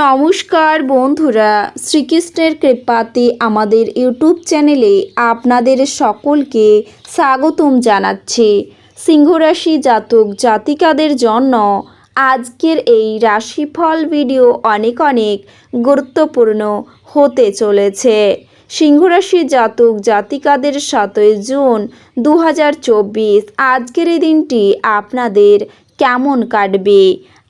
নমস্কার বন্ধুরা, শ্রীকৃষ্ণের কৃপাতে আমাদের ইউটিউব চ্যানেলে আপনাদের সকলকে স্বাগতম জানাচ্ছি। সিংহরাশি জাতক জাতিকাদের জন্য আজকের এই রাশিফল ভিডিও অনেক অনেক গুরুত্বপূর্ণ হতে চলেছে। সিংহরাশি জাতক জাতিকাদের সাতই জুন দু হাজার চব্বিশ, আজকের এই দিনটি আপনাদের কেমন কাটবে?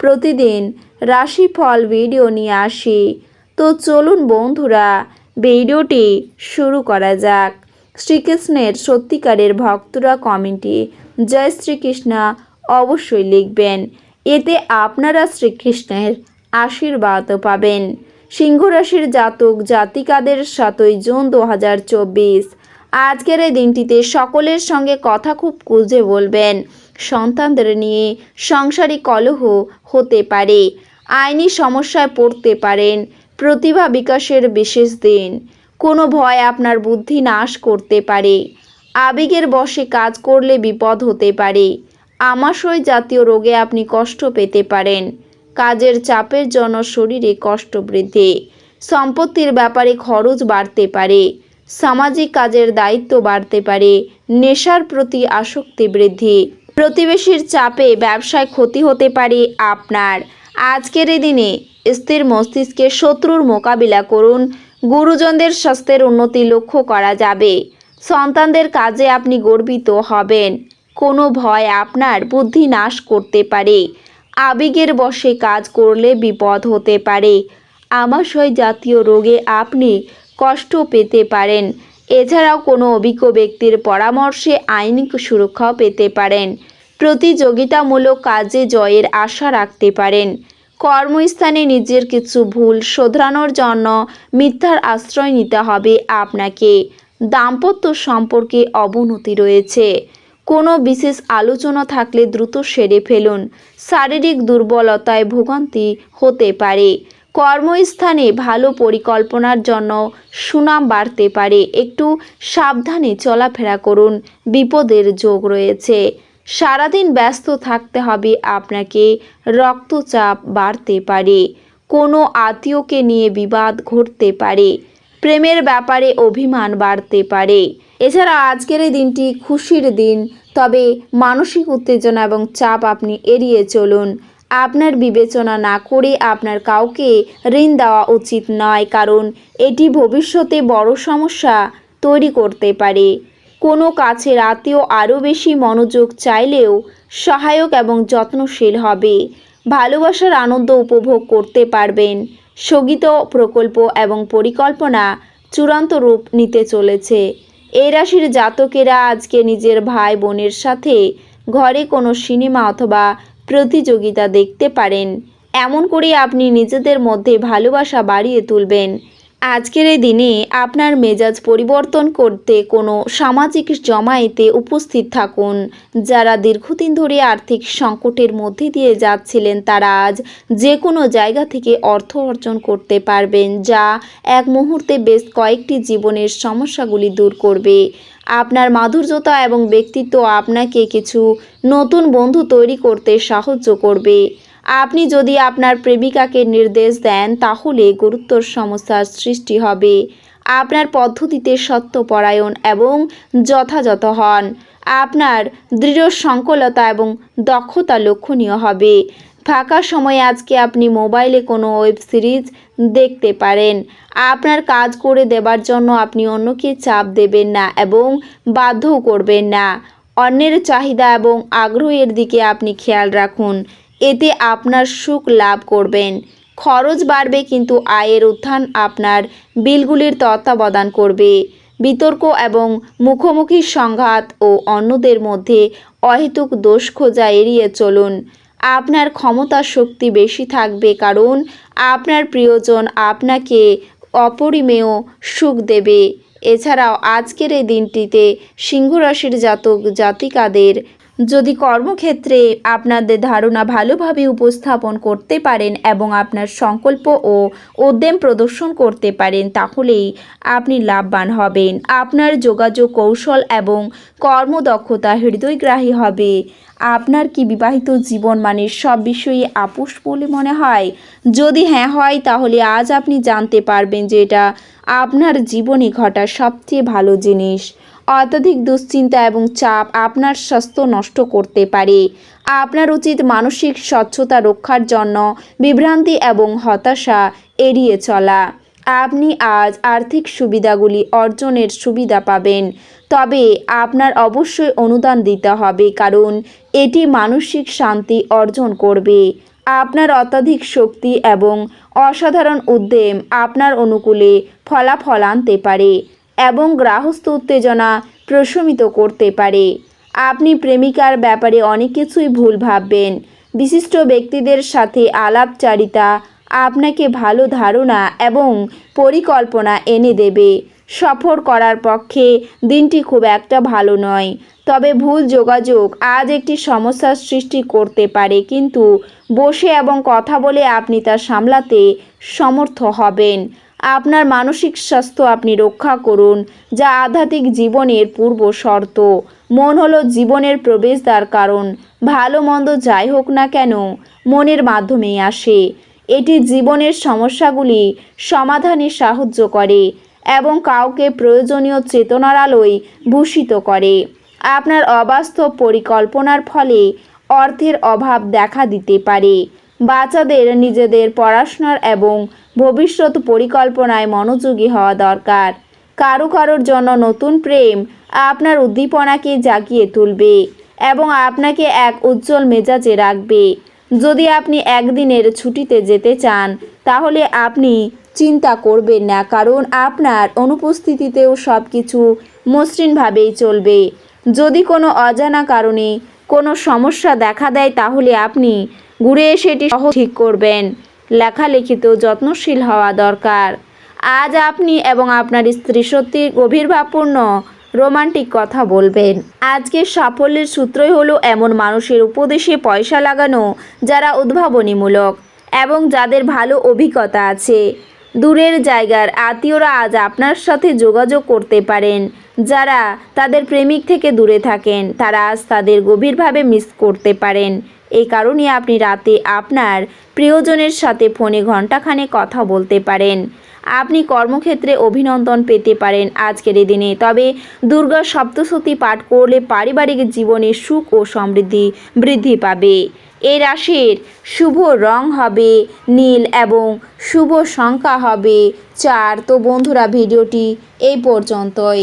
প্রতিদিন রাশিফল ভিডিও নিয়ে আসি। তো চলুন বন্ধুরা, ভিডিওটি শুরু করা যাক। শ্রীকৃষ্ণের সত্যিকারের ভক্তরা কমেন্টে জয় শ্রীকৃষ্ণ অবশ্যই লিখবেন। এতে আপনারা শ্রীকৃষ্ণের আশীর্বাদও পাবেন। সিংহরাশির জাতক জাতিকাদের সাতই জুন দু হাজার চব্বিশ। আজকের এই দিনটিতে সকলের সঙ্গে কথা খুব কুজে বলবেন। সন্তানদের নিয়ে সংসারিক কলহ হতে পারে, আইনি সমস্যায় পড়তে পারেন, প্রতিভা বিকাশের বিশেষ দিন। কোনো ভয় আপনার বুদ্ধি নাশ করতে পারে, আবেগের বশে কাজ করলে বিপদ হতে পারে, আমাশয় জাতীয় রোগে আপনি কষ্ট পেতে পারেন, কাজের চাপের জন্য শরীরে কষ্ট বৃদ্ধি, সম্পত্তির ব্যাপারে খরচ বাড়তে পারে, সামাজিক কাজের দায়িত্ব বাড়তে পারে, নেশার প্রতি আসক্তি বৃদ্ধি প্রতিবেশীর চাপে ব্যবসায় ক্ষতি হতে পারে আপনার। আজকের দিনে স্থির মস্তিষ্কে শত্রুর মোকাবিলা করুন। গুরুজনদের স্বাস্থ্যের উন্নতি লক্ষ্য করা যাবে। সন্তানদের কাজে আপনি গর্বিত হবেন। কোনো ভয় আপনার বুদ্ধি নাশ করতে পারে। আবেগের বশে কাজ করলে বিপদ হতে পারে। আমাশয় জাতীয় রোগে আপনি কষ্ট পেতে পারেন। এছাড়াও কোনো অভিজ্ঞ ব্যক্তির পরামর্শে আইনিক সুরক্ষাও পেতে পারেন। প্রতিযোগিতামূলক কাজে জয়ের আশা রাখতে পারেন। কর্মস্থানে নিজের কিছু ভুল শোধরানোর জন্য মিথ্যার আশ্রয় নিতে হবে আপনাকে। দাম্পত্য সম্পর্কে অবনতি রয়েছে। কোনো বিশেষ আলোচনা থাকলে দ্রুত সেরে ফেলুন। শারীরিক দুর্বলতায় ভোগান্তি হতে পারে। কর্মস্থানে ভালো পরিকল্পনার জন্য সুনাম বাড়তে পারে। একটু সাবধানে চলাফেরা করুন, বিপদের যোগ রয়েছে। সারাদিন ব্যস্ত থাকতে হবে, আপনাকে রক্তচাপ বাড়তে পারে। কোনো আত্মীয়কে নিয়ে বিবাদ ঘটতে পারে। প্রেমের ব্যাপারে অভিমান বাড়তে পারে। এছাড়া আজকের এই দিনটি খুশির দিন, তবে মানসিক উত্তেজনা এবং চাপ আপনি এড়িয়ে চলুন। আপনার বিবেচনা না করে আপনার কাউকে ঋণ দেওয়া উচিত নয়, কারণ এটি ভবিষ্যতে বড় সমস্যা তৈরি করতে পারে। কোনো কাছের আত্মীয় আরও বেশি মনোযোগ চাইলেও সহায়ক এবং যত্নশীল হবে। ভালোবাসার আনন্দ উপভোগ করতে পারবেন। স্থগিত প্রকল্প এবং পরিকল্পনা চূড়ান্ত রূপ নিতে চলেছে। এই রাশির জাতকেরা আজকে নিজের ভাই বোনের সাথে ঘরে কোনো সিনেমা অথবা প্রতিযোগিতা দেখতে পারেন। এমন করে আপনি নিজেদের মধ্যে ভালোবাসা বাড়িয়ে তুলবেন। আজকের এই দিনে আপনার মেজাজ পরিবর্তন করতে কোনো সামাজিক জমায়েতে উপস্থিত থাকুন। যারা দীর্ঘদিন ধরে আর্থিক সংকটের মধ্যে দিয়ে যাচ্ছিলেন, তারা আজ যে কোনো জায়গা থেকে অর্থ অর্জন করতে পারবেন, যা এক মুহূর্তে বেশ কয়েকটি জীবনের সমস্যাগুলি দূর করবে। আপনার মাধুর্যতা এবং ব্যক্তিত্ব আপনাকে কিছু নতুন বন্ধু তৈরি করতে সাহায্য করবে। আপনি যদি আপনার প্রেমিকাকে নির্দেশ দেন, তাহলে গুরুত্বর সমস্যার সৃষ্টি হবে। আপনার পদ্ধতিতে সত্যপরায়ণ এবং যথাযথ হন। আপনার দৃঢ় সংকলতা এবং দক্ষতা লক্ষণীয় হবে। ফাঁকা সময়ে আজকে আপনি মোবাইলে কোনো ওয়েব সিরিজ দেখতে পারেন। আপনার কাজ করে দেবার জন্য আপনি অন্যকে চাপ দেবেন না এবং বাধ্যও করবেন না। অন্যের চাহিদা এবং আগ্রহের দিকে আপনি খেয়াল রাখুন। এতে আপনার সুখ লাভ করবেন। খরচ বাড়বে কিন্তু আয়ের উত্থান আপনার বিলগুলির তত্ত্বাবধান করবে। বিতর্ক এবং মুখোমুখি সংঘাত ও অন্যদের মধ্যে অহেতুক দোষ খোঁজা এড়িয়ে চলুন। আপনার ক্ষমতা শক্তি বেশি থাকবে কারণ আপনার প্রিয়জন আপনাকে অপরিমেয় সুখ দেবে। এছাড়াও আজকের এই দিনটিতে সিংহ রাশির জাতক জাতিকাদের যদি কর্মক্ষেত্রে আপনাদের ধারণা ভালোভাবে উপস্থাপন করতে পারেন এবং আপনার সংকল্প ও উদ্যম প্রদর্শন করতে পারেন, তাহলেই আপনি লাভবান হবেন। আপনার যোগাযোগ কৌশল এবং কর্মদক্ষতা হৃদয়গ্রাহী হবে। আপনার কি বিবাহিত জীবন মানে সব বিষয়ে আপোষ বলে মনে হয়? যদি হ্যাঁ হয়, তাহলে আজ আপনি জানতে পারবেন যে এটা আপনার জীবনে ঘটা সবচেয়ে ভালো জিনিস। অত্যাধিক দুশ্চিন্তা এবং চাপ আপনার স্বাস্থ্য নষ্ট করতে পারে। আপনার উচিত মানসিক স্বচ্ছতা রক্ষার জন্য বিভ্রান্তি এবং হতাশা এড়িয়ে চলা। আপনি আজ আর্থিক সুবিধাগুলি অর্জনের সুবিধা পাবেন। তবে আপনার অবশ্যই অনুদান দিতে হবে, কারণ এটি মানসিক শান্তি অর্জন করবে। আপনার অত্যাধিক শক্তি এবং অসাধারণ উদ্যম আপনার অনুকূলে ফলাফল আনতে পারে। এবং গ্রাহস্থ উত্তেজনা প্রশমিত করতে পারে। আপনি প্রেমিকার ব্যাপারে অনেক কিছুই ভুল ভাববেন। বিশিষ্ট ব্যক্তিদের সাথে আলাপচারিতা আপনাকে ভালো ধারণা এবং পরিকল্পনা এনে দেবে। সফর করার পক্ষে দিনটি খুব একটা ভালো নয়। তবে ভুল যোগাযোগ আজ একটি সমস্যার সৃষ্টি করতে পারে, কিন্তু বসে এবং কথা বলে আপনি তা সামলাতে সমর্থ হবেন। আপনার মানসিক স্বাস্থ্য আপনি রক্ষা করুন, যা আধ্যাত্মিক জীবনের পূর্ব শর্ত। মন হলো জীবনের প্রবেশদ্বার কারণ। ভালো মন্দ যাই হোক না কেন, মনের মাধ্যমেই আসে। এটি জীবনের সমস্যাগুলি সমাধানে সাহায্য করে এবং কাউকে প্রয়োজনীয় চেতনার আলোয় ভূষিত করে। আপনার অবাস্তব পরিকল্পনার ফলে অর্থের অভাব দেখা দিতে পারে। বাচ্চাদের, নিজেদের পড়াশোনার এবং ভবিষ্যৎ পরিকল্পনায় মনোযোগী হওয়া দরকার। কারও কারোর জন্য নতুন প্রেম আপনার উদ্দীপনাকে জাগিয়ে তুলবে এবং আপনাকে এক উজ্জ্বল মেজাজে রাখবে। যদি আপনি একদিনের ছুটিতে যেতে চান, তাহলে আপনি চিন্তা করবেন না, কারণ আপনার অনুপস্থিতিতেও সব কিছু মসৃণভাবেই চলবে। যদি কোনো অজানা কারণে কোনো সমস্যা দেখা দেয়, তাহলে আপনি ঘুরে এসে এটি সহ ঠিক করবেন। লেখালেখিতেও যত্নশীল হওয়া দরকার। আজ আপনি এবং আপনার স্ত্রী সত্যি গভীরভাবপূর্ণ রোমান্টিক কথা বলবেন। আজকের সাফল্যের সূত্রই হলো এমন মানুষের উপদেশে পয়সা লাগানো, যারা উদ্ভাবনীমূলক এবং যাদের ভালো অভিজ্ঞতা আছে। দূরের জায়গার আত্মীয়রা আজ আপনার সাথে যোগাযোগ করতে পারেন। যারা তাদের প্রেমিক থেকে দূরে থাকেন, তারা আজ তাদের গভীরভাবে মিস করতে পারেন। এই কারণে আপনি রাতে আপনার প্রিয়জনের সাথে ফোনে ঘণ্টাখানে কথা বলতে পারেন। আপনি কর্মক্ষেত্রে অভিনন্দন পেতে পারেন আজকের এই দিনে। তবে দুর্গা সপ্তশতী পাঠ করলে পারিবারিক জীবনে সুখ ও সমৃদ্ধি বৃদ্ধি পাবে। এই রাশির শুভ রং হবে নীল এবং শুভ সংখ্যা হবে চার। তো বন্ধুরা, ভিডিওটি এই পর্যন্তই।